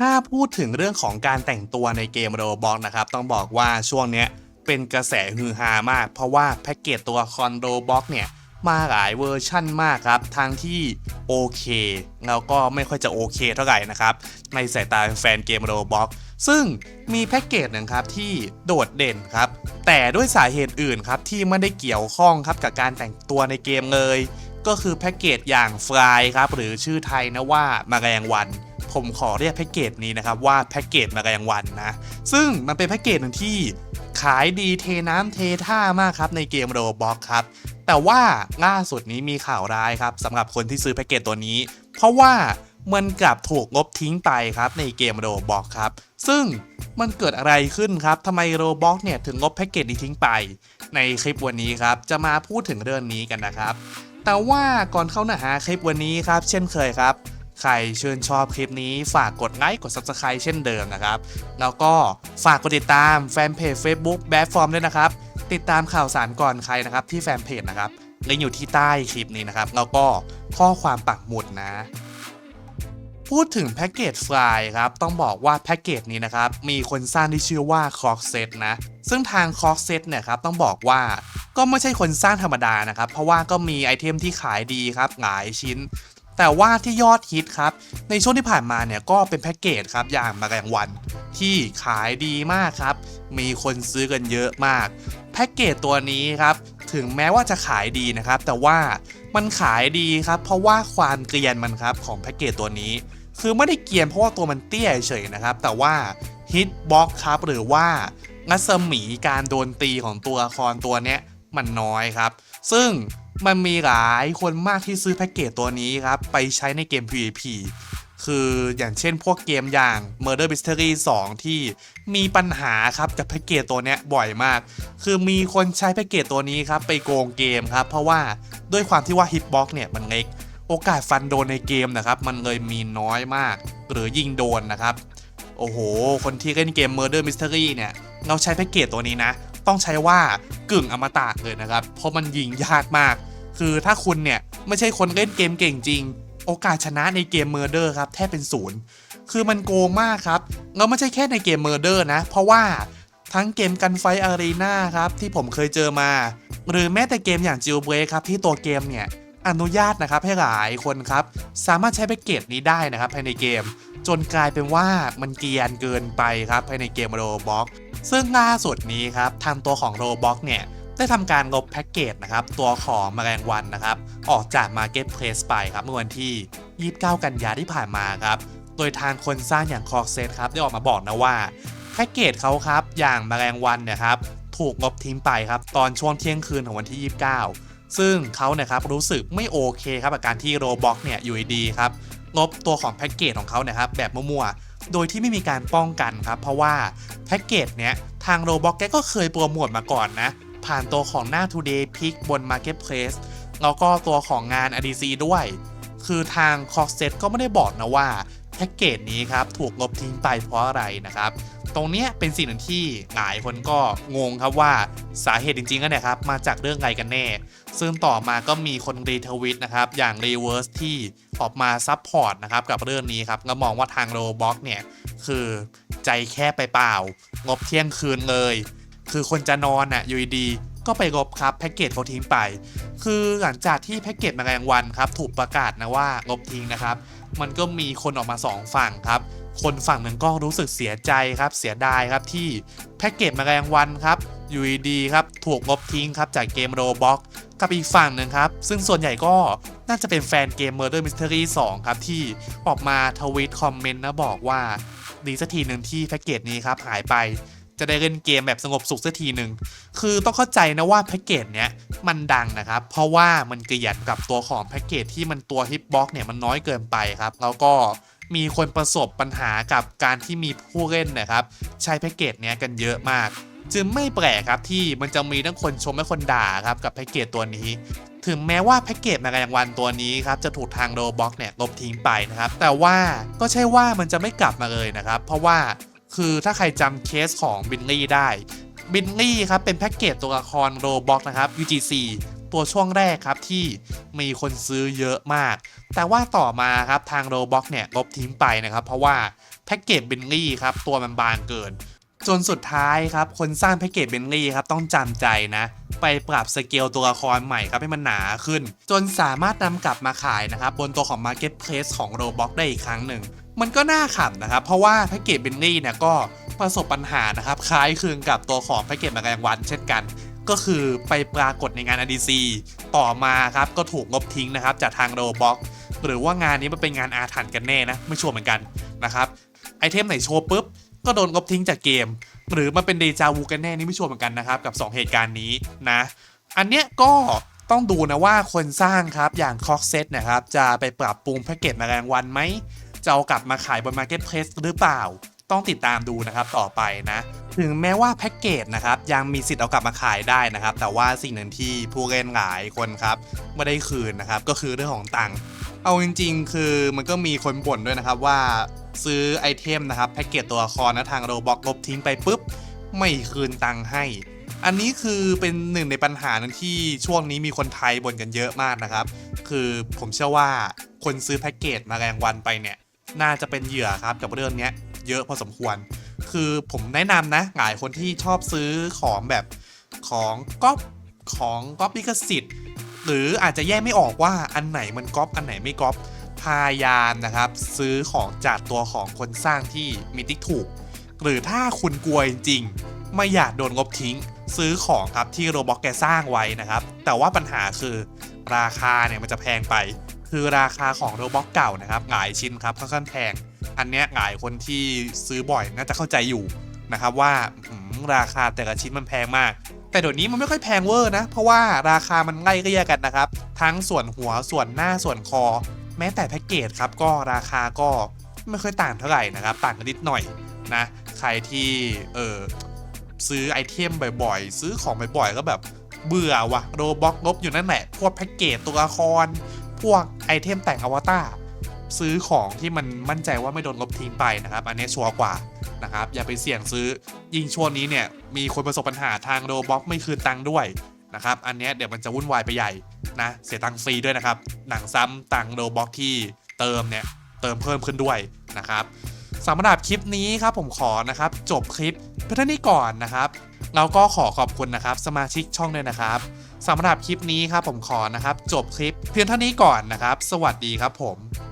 ถ้าพูดถึงเรื่องของการแต่งตัวในเกมโรบอกนะครับ ต้องบอกว่าช่วงเนี้ยเป็นกระแสฮือฮามาก เพราะว่าแพ็กเกจตัวคอนโรบ็อกเนี่ยมาหลายเวอร์ชั่นมากครับทั้งที่โอเค แล้วก็ไม่ค่อยจะโอเคเท่าไหร่นะครับ ในสายตาแฟนเกมโรบ็อกซึ่งมีแพ็กเกจหนึ่งครับที่โดดเด่นครับ แต่ด้วยสาเหตุอื่นครับที่ไม่ได้เกี่ยวข้องครับกับการแต่งตัวในเกมเลย ก็คือแพ็กเกจอย่างฟลายครับหรือชื่อไทยนะว่ามาแรงวัน ผมขอเรียกแพ็กเกจนี้นะครับว่าแพ็กเกจมาแรงวันนะ ซึ่งมันเป็นแพ็กเกจหนึ่งที่ขายดีเทน้ำเทท่ามากครับในเกมโรบอกครับ แต่ว่าล่าสุดนี้มีข่าวร้ายครับสำหรับคนที่ซื้อแพ็กเกจตัวนี้ เพราะว่ามันกลับถูกงบทิ้งไปครับในเกมโรบอกครับ ซึ่งมันเกิดอะไรขึ้นครับทำไมโรบอกเนี่ยถึงงบแพ็กเกจนี้ทิ้งไป ในคลิปวันนี้ครับ จะมาพูดถึงเรื่องนี้กันนะครับ แต่ว่าก่อนเข้าเนื้อหาคลิปวันนี้ครับ เช่นเคยครับ ใครชื่นชอบคลิปนี้ฝากกดไลค์กด subscribe เช่นเดิมนะครับ แล้วก็ฝากกดติดตามแฟนเพจ Facebook แบ d ฟอร์มด้วยนะครับ ติดตามข่าวสารก่อนใครนะครับที่แฟนเพจนะครับลิงก์อยู่ที่ใต้คลิปนี้นะครับ แล้วก็ข้อความปักหมุดนะ พูดถึงแพ็กเกจฟลายครับ ต้องบอกว่าแพ็กเกจนี้นะครับ มีคนสร้างที่ชื่อว่าคอกเซตนะ ซึ่งทางคอกเซตเนี่ยครับต้องบอกว่าก็ไม่ใช่คนสร้างธรรมดานะครับ เพราะว่าก็มีไอเทมที่ขายดีครับหลายชิ้น แต่ว่าที่ยอดฮิตครับ ในช่วงที่ผ่านมาเนี่ยก็เป็นแพ็กเกจครับอย่างมาแรงวัน ที่ขายดีมากครับ มีคนซื้อกันเยอะมาก แพ็กเกจตัวนี้ครับ ถึงแม้ว่าจะขายดีนะครับ แต่ว่ามันขายดีครับ เพราะว่าความเกรียนมันครับของแพ็กเกจตัวนี้ คือไม่ได้เกรียนเพราะว่าตัวมันเตี้ยเฉยนะครับ แต่ว่าฮิตบ็อกครับหรือว่ารัศมีการโดนตีของตัวละครตัวเนี้ยมันน้อยครับ ซึ่ง มันมีหลายคนมากที่ซื้อแพ็กเกจตัวนี้ครับ ไปใช้ในเกม PVP คืออย่างเช่นพวกเกมอย่าง Murder Mystery 2 ที่มีปัญหาครับกับแพ็กเกจตัวเนี้ยบ่อยมาก คือมีคนใช้แพ็กเกจตัวนี้ครับไปโกงเกมครับ เพราะว่าด้วยความที่ว่าฮิตบ็อกเนี่ยมันเล็ก โอกาสฟันโดนในเกมนะครับ มันเลยมีน้อยมาก หรือยิงโดนนะครับ โอ้โห คนที่เล่นเกม Murder Mystery เนี่ยเราใช้แพ็กเกจตัวนี้นะ ต้องใช้ว่ากึ่งอมตะเลยนะครับ เพราะมันยิงยากมาก คือถ้าคุณเนี่ยไม่ใช่คนเล่นเกมเก่งจริง โอกาสชนะในเกม Murder ครับแทบเป็นศูนย์คือมันโกงมากครับแล้วไม่ใช่แค่ในเกม Murder นะ เพราะว่าทั้งเกมกันไฟอารีนาครับที่ผมเคยเจอมา หรือแม้แต่เกมอย่าง Jailbreak ครับที่ตัวเกมเนี่ยอนุญาตนะครับให้หลายคนครับ สามารถใช้แพ็กเกจนี้ได้นะครับภายในเกม จนกลายเป็นว่ามันเกียนเกินไปครับภายในเกมโรบ็อกซึ่งล่าสุดนี้ครับทางตัวของโรบ็อกเนี่ย ได้ทำการลบแพ็กเกจนะครับตัวของแมลงวันนะครับออกจาก Marketplace ไปครับเมื่อวันที่ 29 กันยาที่ผ่านมาครับโดยทางคนสร้างอย่างคอร์เซตครับได้ออกมาบอกนะว่าแพ็กเกจเขาครับอย่างแมลงวันเนี่ยครับถูกลบทิ้งไปครับตอนช่วงเที่ยงคืนของวันที่ 29 ซึ่งเขาเนี่ยครับรู้สึกไม่โอเคครับกับการที่โรบ็อกเนี่ยอยู่ดีครับลบตัวของแพ็กเกจของเขาเนี่ยครับแบบมั่วๆ โดยที่ไม่มีการป้องกันครับ เพราะว่าแพ็กเกจเนี้ยทางโรบ็อกแกก็เคยโปรโมทมาก่อนนะ ผ่านตัวของหน้า Today Pick บน Marketplace แล้วก็ตัวของงาน ADC ด้วย คือทาง c o s เซตก็ไม่ได้บอกนะว่าแพ็กเกจนี้ครับถูกลบทิ้งไปเพราะอะไรนะครับ ตรงเนี้ยเป็นสิ่งหนึ่งที่หลายคนก็งงครับว่าสาเหตุจริงๆก็เนี่ยครับมาจากเรื่องอะไรกันแน่ ซึ่งต่อมาก็มีคนรีทวิตนะครับ อย่าง Reverse ที่ออกมาซับพอร์ตนะครับกับเรื่องนี้ครับก็มองว่าทางโรบ็อกเนี่ย คือใจแค่ไปเปล่างบเที่ยงคืนเลย คือคนจะนอนอะอยู่ดีก็ไปลบครับแพ็กเกจเขาทิ้งไป คือหลังจากที่แพ็กเกจแมลงวันครับถูกประกาศนะว่าลบทิ้งนะครับ มันก็มีคนออกมาสองฝั่งครับ คนฝั่งหนึ่งก็รู้สึกเสียใจครับเสียดายครับที่แพ็กเกจแมลงวันครับยูดีครับถูกลบทิ้งครับจากเกมโรบ็อกกับอีกฝั่งหนึ่งครับ ซึ่งส่วนใหญ่ก็น่าจะเป็นแฟนเกม Murder Mystery 2 ครับ ที่ออกมาทวีตคอมเมนต์นะบอกว่าดีสักทีหนึ่งที่แพ็กเกจนี้ครับหายไป จะได้เล่นเกมแบบสงบสุขสักทีหนึ่งคือต้องเข้าใจนะว่าแพ็กเกจเนี้ยมันดังนะครับ เพราะว่ามันเกลียดกับตัวของแพ็กเกจที่มันตัวฮิปบ็อกเนี่ยมันน้อยเกินไปครับ แล้วก็มีคนประสบปัญหากับการที่มีผู้เล่นนะครับ ใช้แพ็กเกจเนี้ยกันเยอะมาก จึงไม่แปลกครับที่มันจะมีทั้งคนชมและคนด่าครับกับแพ็กเกจตัวนี้ถึงแม้ว่าแพ็กเกจแมลงวันตัวนี้ครับจะถูกทางโรบ็อกเนี่ยลบทิ้งไปนะครับ แต่ว่าก็ใช่ว่ามันจะไม่กลับมาเลยนะครับ เพราะว่า คือถ้าใครจำเคสของบินลี่ได้บินลี่ครับเป็นแพ็กเกจตัวละครโรบ็อกนะครับ UGC ตัวช่วงแรกครับที่มีคนซื้อเยอะมาก แต่ว่าต่อมาครับทางโรบ็อกเนี่ยลบทิ้งไปนะครับ เพราะว่าแพ็กเกจเบนลี่ครับตัวมันบางเกิน จนสุดท้ายครับคนสร้างแพ็กเกจเบนลี่ครับต้องจำใจนะ ไปปรับสเกลตัวละครใหม่ครับให้มันหนาขึ้น จนสามารถนำกลับมาขายนะครับบนตัวของ Marketplace ของ Roblox ได้อีกครั้งหนึ่ง มันก็น่าขำนะครับ เพราะว่าแพ็กเกจเบนลี่เนี่ยก็ประสบปัญหานะครับ คล้ายคลึงกับตัวของแพ็กเกจแมลงวันเช่นกัน ก็คือไปปรากฏในงาน RDC ต่อมาครับก็ถูกงบทิ้งนะครับจากทาง Roblox หรือว่างานนี้มันเป็นงานอาถรรพ์กันแน่นะไม่ชัวร์เหมือนกันนะครับไอเทมไหนโชว์ปุ๊บก็โดนงบทิ้งจากเกม หรือมันเป็นเดจาวูกันแน่นี่ไม่ชัวร์เหมือนกันนะครับกับ 2 เหตุการณ์นี้นะอันเนี้ยก็ต้องดูนะว่าคนสร้างครับอย่างคอกเซตนะครับจะไปปรับปรุงแพ็กเกจแมลงวันไหม จะเอากลับมาขายบน Marketplace หรือเปล่า ต้องติดตามดูนะครับต่อไปนะ ถึงแม้ว่าแพ็กเกจนะครับยังมีสิทธิ์เอากลับมาขายได้นะครับ แต่ว่าสิ่งหนึ่งที่ผู้เล่นหลายคนครับไม่ได้คืนนะครับ ก็คือเรื่องของตังค์เอาจริง ๆ คือมันก็มีคนบ่นด้วยนะครับว่าซื้อไอเทมนะครับแพ็กเกจตัวละครนะทางโรบอกลบทิ้งไปปุ๊บไม่คืนตังค์ให้ อันนี้คือเป็นหนึ่งในปัญหาหนึงที่ช่วงนี้มีคนไทยบ่นกันเยอะมากนะครับ คือผมเชื่อว่าคนซื้อแพ็กเกจมาแรงวันไปเนี่ย น่าจะเป็นเหยื่อครับกับเรื่องนี้เยอะพอสมควร คือผมแนะนำนะหลายคนที่ชอบซื้อของแบบของก๊อปของก๊อปลิขสิทธิ์ หรืออาจจะแยกไม่ออกว่าอันไหนมันก๊อปอันไหนไม่ก๊อปพยายามนะครับ ซื้อของจากตัวของคนสร้างที่มีติ๊กถูก หรือถ้าคุณกลัวจริงๆไม่อยากโดนงบทิ้ง ซื้อของครับที่โรบอกแกสร้างไว้นะครับ แต่ว่าปัญหาคือราคาเนี่ยมันจะแพงไป คือราคาของโรบ็อกเก่านะครับหลายชิ้นครับค่อนข้างแพง อันเนี้ยหลายคนที่ซื้อบ่อยน่าจะเข้าใจอยู่นะครับว่าราคาแต่ละชิ้นมันแพงมาก แต่เดี๋ยวนี้มันไม่ค่อยแพงเวอร์นะ เพราะว่าราคามันไล่เรียกกันนะครับ ทั้งส่วนหัวส่วนหน้าส่วนคอ แม้แต่แพ็กเกจครับก็ราคาก็ไม่ค่อยต่างเท่าไหร่นะครับ ต่างกันนิดหน่อยนะใครที่เออซื้อไอเทมบ่อยๆ ซื้อของบ่อยๆ ก็แบบเบื่อวะโรบ็อกลบอยู่นั่นแหละพวกแพ็กเกจตัวละคร พวกไอเทมแต่งอวตารซื้อของที่มันมั่นใจว่าไม่โดนลบทิ้งไปนะครับ อันนี้ชัวร์กว่านะครับ อย่าไปเสี่ยงซื้อยิ่งช่วงนี้เนี่ย มีคนประสบปัญหาทางโรบ็อกไม่คืนตังค์ด้วยนะครับ อันนี้เดี๋ยวมันจะวุ่นวายไปใหญ่นะ เสียตังค์ฟรีด้วยนะครับ หนังซ้ำตังค์โรบ็อกที่เติมเนี่ย เติมเพิ่มขึ้นด้วยนะครับสำหรับคลิปนี้ครับผมขอนะครับ จบคลิปเพื่อเท่านี้ก่อนนะครับ เราก็ขอขอบคุณนะครับ สมาชิกช่องด้วยนะครับ สำหรับคลิปนี้ครับผมขอนะครับ จบคลิปเพียงเท่านี้ก่อนนะครับ สวัสดีครับผม